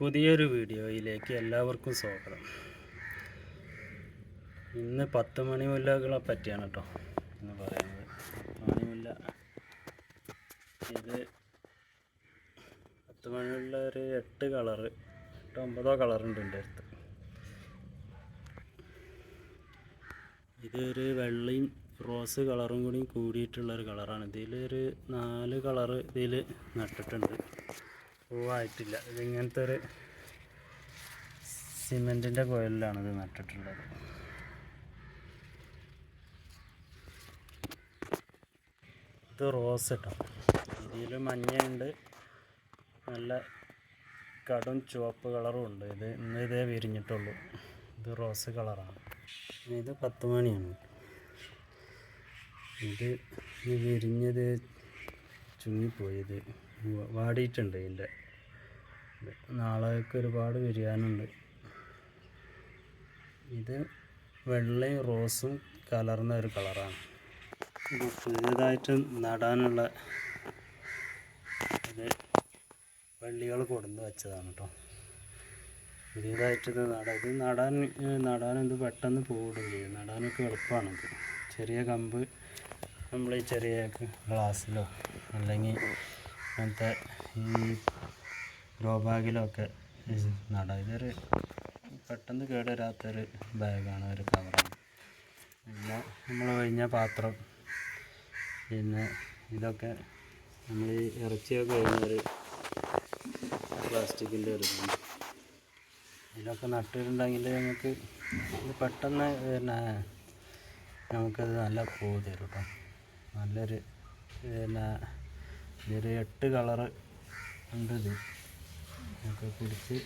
പുതിയൊരു വീഡിയോയിലേക്ക് എല്ലാവർക്കും സ്വാഗതം. ഇന്ന് പത്ത് മണി മുല്ലകളെ പറ്റിയാണ് കേട്ടോ എന്ന് പറയുന്നത്. പത്ത് ഇത് പത്ത് മണിയുള്ള ഒരു എട്ട് കളറ് എട്ട് ഒമ്പതോ കളറുണ്ട് എന്റെ അടുത്ത്. ഇതൊരു വെള്ളയും റോസ് കളറും കൂടി കൂടിയിട്ടുള്ളൊരു കളറാണ്. ഇതിലൊരു നാല് കളറ് ഇതിൽ നട്ടിട്ടുണ്ട്. പൂവായിട്ടില്ല. ഇതിങ്ങനത്തെ ഒരു സിമെന്റിന്റെ കോയിലാണ് ഇത് നട്ടിട്ടുള്ളത്. ഇത് റോസ് കേട്ടോ ഇതിൽ മഞ്ഞയുണ്ട്. നല്ല കടും ചുവപ്പ് കളറും ഉണ്ട്. ഇത് ഇന്ന് ഇതേ വിരിഞ്ഞിട്ടുള്ളൂ. ഇത് റോസ് കളറാണ്. ഇത് പത്ത് മണിയാണ്. ഇത് വിരിഞ്ഞത് ചുങ്ങിപ്പോയത് വാടിയിട്ടുണ്ട് ഇതിന്റെ. നാളേക്ക് ഒരുപാട് വിരിയാനുണ്ട്. ഇത് വെള്ളയും റോസും കലർന്ന ഒരു കളറാണ്. ഇത് പുതിയതായിട്ട് നടാനുള്ള ഇത് വള്ളികൾ കൊടുന്ന് വെച്ചതാണ് കേട്ടോ പുതിയതായിട്ട് ഇത് നടാൻ ഇത് നടാൻ നടാൻ ഇത് പെട്ടെന്ന് പൂവിടും ചെയ്യും. നടാനൊക്കെ എളുപ്പമാണിത്. ചെറിയ കമ്പ് നമ്മൾ ഈ ചെറിയ ഗ്ലാസ്സിലോ അല്ലെങ്കിൽ അങ്ങനത്തെ ഈ ഗ്രോ ബാഗിലൊക്കെ നടാം. ഇതൊരു പെട്ടെന്ന് കേടുവരാത്തൊരു ബാഗാണ് ഒരു കവറാണ് പിന്നെ നമ്മൾ കഴിഞ്ഞ പാത്രം പിന്നെ ഇതൊക്കെ നമ്മൾ ഈ ഇറച്ചിയൊക്കെ കഴിഞ്ഞൊരു പ്ലാസ്റ്റിക്കിന്റെ ഒരു ഇതിലൊക്കെ നട്ടിട്ടുണ്ടെങ്കിൽ നമുക്ക് ഇത് പെട്ടെന്ന് പിന്നെ നമുക്കത് നല്ല പൂ തരും കേട്ടോ നല്ലൊരു പിന്നെ ഇതൊരു എട്ട് കളറ് ഉണ്ട് ഇത് ഒക്കെ പിടിച്ച്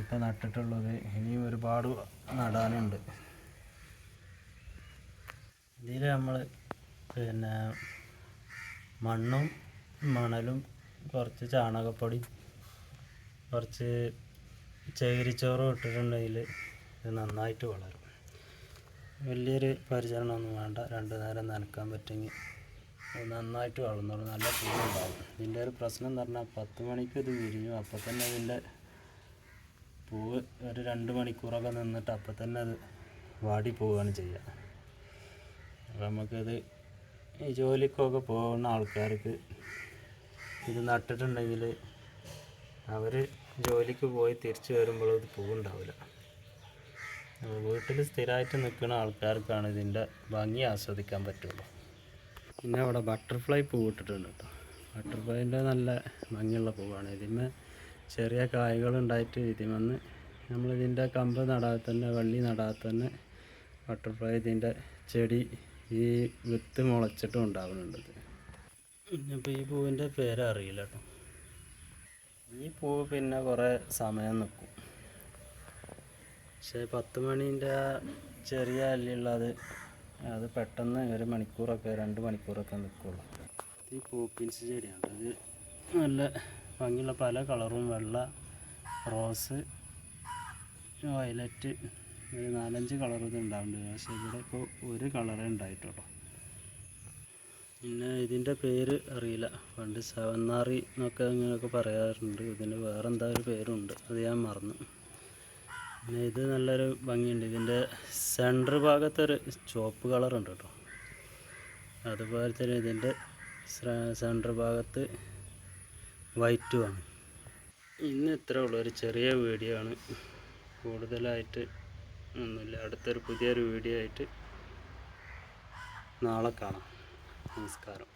ഇപ്പം നട്ടിട്ടുള്ളത്. ഇനിയും ഒരുപാട് നടാനുണ്ട്. ഇതിൽ നമ്മൾ പിന്നെ മണ്ണും മണലും കുറച്ച് ചാണകപ്പൊടി കുറച്ച് ചകിരിച്ചോറും ഇട്ടിട്ടുണ്ടെങ്കിൽ ഇത് നന്നായിട്ട് വളരും. വലിയൊരു പരിചരണമൊന്നും വേണ്ട. രണ്ട് നേരം നനക്കാൻ പറ്റുമെങ്കിൽ നന്നായിട്ട് വളർന്നോളും നല്ല പൂവുണ്ടാവും ഇതിന്റെ ഒരു പ്രശ്നം എന്ന് പറഞ്ഞാൽ പത്ത് മണിക്ക് ഇത് വിരിഞ്ഞു. അപ്പോൾ തന്നെ അതിന്റെ പൂവ് ഒരു രണ്ട് മണിക്കൂറൊക്കെ നിന്നിട്ട് അപ്പം തന്നെ അത് വാടി പോവുകയാണ് ചെയ്യുക. അപ്പം നമുക്കിത് ഈ ജോലിക്കൊക്കെ പോകുന്ന ആൾക്കാർക്ക് ഇത് നട്ടിട്ടുണ്ടെങ്കിൽ അവർ ജോലിക്ക് പോയി തിരിച്ചു വരുമ്പോൾ ഇത് പൂവുണ്ടാവില്ല. വീട്ടിൽ സ്ഥിരമായിട്ട് നിൽക്കുന്ന ആൾക്കാർക്കാണ് ഇതിന്റെ ഭംഗി ആസ്വദിക്കാൻ പറ്റുള്ളൂ. പിന്നെ അവിടെ ബട്ടർഫ്ലൈ പൂ ഇട്ടിട്ടുണ്ട് കേട്ടോ ബട്ടർഫ്ലൈന്റെ നല്ല ഭംഗിയുള്ള പൂവാണ്. ഇതിന്മേ ചെറിയ കായ്കൾ ഉണ്ടായിട്ട് ഇതിമെന്ന് നമ്മളിതിന്റെ കമ്പ് നടാതെ തന്നെ വള്ളി നടാതെ തന്നെ ബട്ടർഫ്ലൈ ഇതിന്റെ ചെടി ഈ വിത്ത് മുളച്ചിട്ടും ഉണ്ടാകുന്നുണ്ട് ഇപ്പോൾ ഈ പൂവിന്റെ പേര് അറിയില്ല കേട്ടോ ഈ പൂവ് പിന്നെ കുറേ സമയം നിൽക്കും പക്ഷേ പത്ത് മണീന്റെ ചെറിയ അല്ലുള്ളത് അത് പെട്ടെന്ന് ഒരു മണിക്കൂറൊക്കെ രണ്ട് മണിക്കൂറൊക്കെ നിൽക്കുള്ളൂ ഈ പോപ്പിൻസ് ചെടിയാണ്. അത് നല്ല ഭംഗിയുള്ള പല കളറും വെള്ള റോസ് വയലറ്റ് ഒരു നാലഞ്ച് കളർ ഇത് ഉണ്ടാവുന്നുണ്ട്. പക്ഷേ ഇവിടെ ഇപ്പോൾ ഒരു കളറേ ഉണ്ടായിട്ടുള്ളൂ. പിന്നെ ഇതിന്റെ പേര് അറിയില്ല. പണ്ട് സവന്നാറി എന്നൊക്കെ ഇങ്ങനെയൊക്കെ പറയാറുണ്ട്. ഇതിന് വേറെന്താ ഒരു പേരുണ്ട്? അത് ഞാൻ മറന്നു. പിന്നെ ഇത് നല്ലൊരു ഭംഗിയുണ്ട്. ഇതിന്റെ സെന്റർ ഭാഗത്തൊരു ചുവപ്പ് കളറുണ്ട് കേട്ടോ. അതുപോലെ തന്നെ ഇതിന്റെ സെന്റർ ഭാഗത്ത് വൈറ്റുമാണ് ഇന്ന് ഇത്ര ഉള്ളൂ. ഒരു ചെറിയ വീഡിയോ ആണ്. കൂടുതലായിട്ട് ഒന്നുമില്ല. അടുത്തൊരു പുതിയൊരു വീഡിയോ ആയിട്ട് നാളെ കാണാം. നമസ്കാരം.